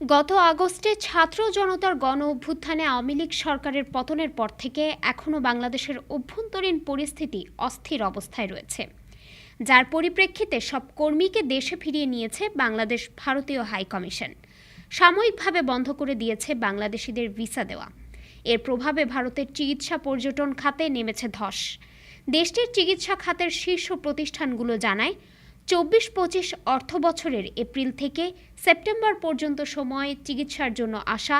গত আগস্টে ছাত্র জনতার গণ অভ্যুত্থানে আওয়ামী লীগ সরকারের পতনের পর থেকে এখনও বাংলাদেশের অভ্যন্তরীণ পরিস্থিতি অস্থির অবস্থায় রয়েছে। যার পরিপ্রেক্ষিতে সব কর্মীকে দেশে ফিরিয়ে নিয়েছে বাংলাদেশ ভারতীয় হাই কমিশন। সাময়িকভাবে বন্ধ করে দিয়েছে বাংলাদেশিদের ভিসা দেওয়া। এর প্রভাবে ভারতের চিকিৎসা পর্যটন খাতে নেমেছে ধস। দেশটির চিকিৎসা খাতের শীর্ষ প্রতিষ্ঠানগুলো জানায় চব্বিশ পঁচিশ অর্থ বছরের এপ্রিল থেকে সেপ্টেম্বর পর্যন্ত সময়ে চিকিৎসার জন্য আসা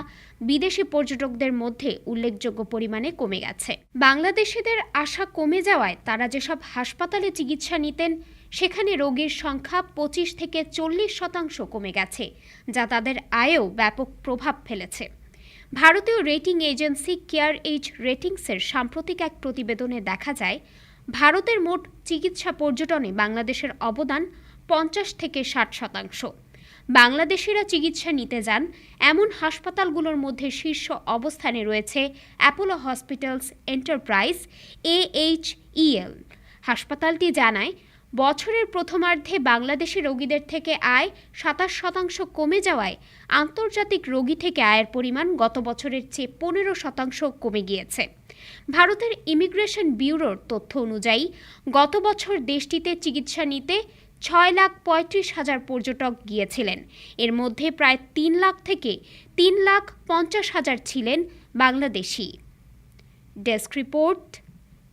বিদেশি পর্যটকদের মধ্যে উল্লেখযোগ্য পরিমাণে কমে গেছে। বাংলাদেশিদের আশা কমে যাওয়ায় তারা যেসব হাসপাতালে চিকিৎসা নিতেন, সেখানে রোগীর সংখ্যা পঁচিশ থেকে চল্লিশ শতাংশ কমে গেছে, যা তাদের আয়েও ব্যাপক প্রভাব ফেলেছে। ভারতীয় রেটিং এজেন্সি কেয়ার এইচ রেটিংসের সাম্প্রতিক এক প্রতিবেদনে দেখা যায়, ভারতের মোট চিকিৎসা পর্যটনে বাংলাদেশের অবদান পঞ্চাশ থেকে ষাট শতাংশ। বাংলাদেশিরা চিকিৎসা নিতে যান এমন হাসপাতালগুলোর মধ্যে শীর্ষ অবস্থানে রয়েছে অ্যাপোলো হসপিটালস এন্টারপ্রাইজ এএইচইএল হাসপাতালটি জানায় বছরের প্রথমার্ধে বাংলাদেশি রোগীদের থেকে আয় সাতাশ শতাংশ কমে যাওয়ায় আন্তর্জাতিক রোগী থেকে আয়ের পরিমাণ গত বছরের চেয়ে পনেরো শতাংশ কমে গিয়েছে। ভারতের ইমিগ্রেশন ব্যুরোর তথ্য অনুযায়ী, গত বছর দেশটিতে চিকিৎসা নিতে ছয় লাখ পঁয়ত্রিশ হাজার পর্যটক গিয়েছিলেন। এর মধ্যে প্রায় তিন লাখ থেকে তিন লাখ পঞ্চাশ হাজার ছিলেন বাংলাদেশি। ডেস্ক রিপোর্ট,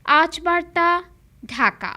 আজ বার্তা, ঢাকা।